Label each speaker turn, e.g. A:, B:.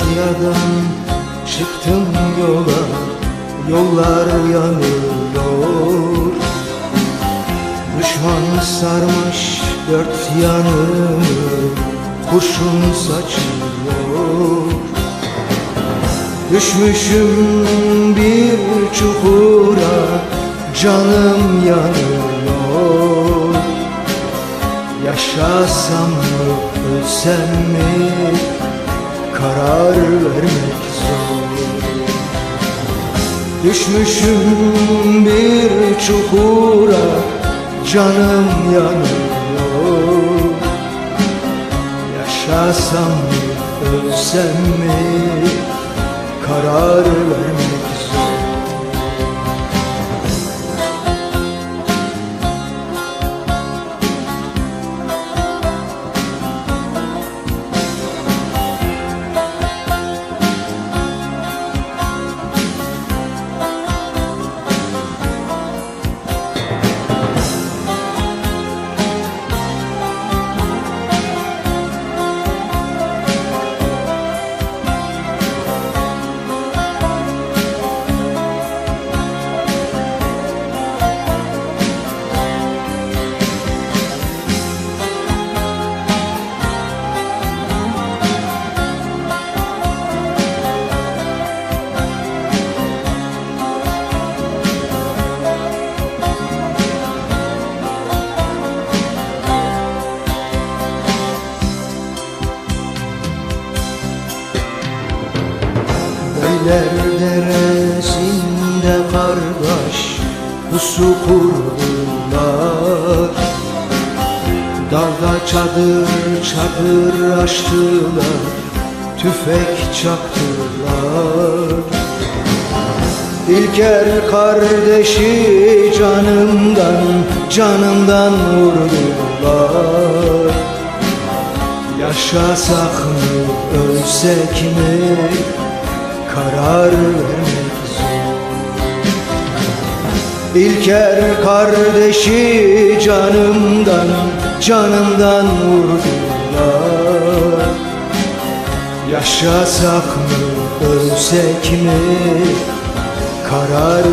A: Malatya'dan çıktım yola Yollar yanıyor. Düşman sarmış dört yanımı Kurşun saçıyor. Düşmüşüm bir çukura Canım yanıyor. Yaşasam mı ölsem mi vermek zor Düşmüşüm bir çukura Canım yanıyor. Yaşasam mı ölsem mi Karar vermek zor Beyler deresinde kardeş Pusu kurdular Dağda çadır çadır açtılar Tüfek çaktılar İlker kardeşi canımdan Canımdan vurdular. Yaşasak mı ölsek mi karar vermek zor İlker kardeşi canımdan canımdan vurdular. Yaşasak mı ölsek mi? Karar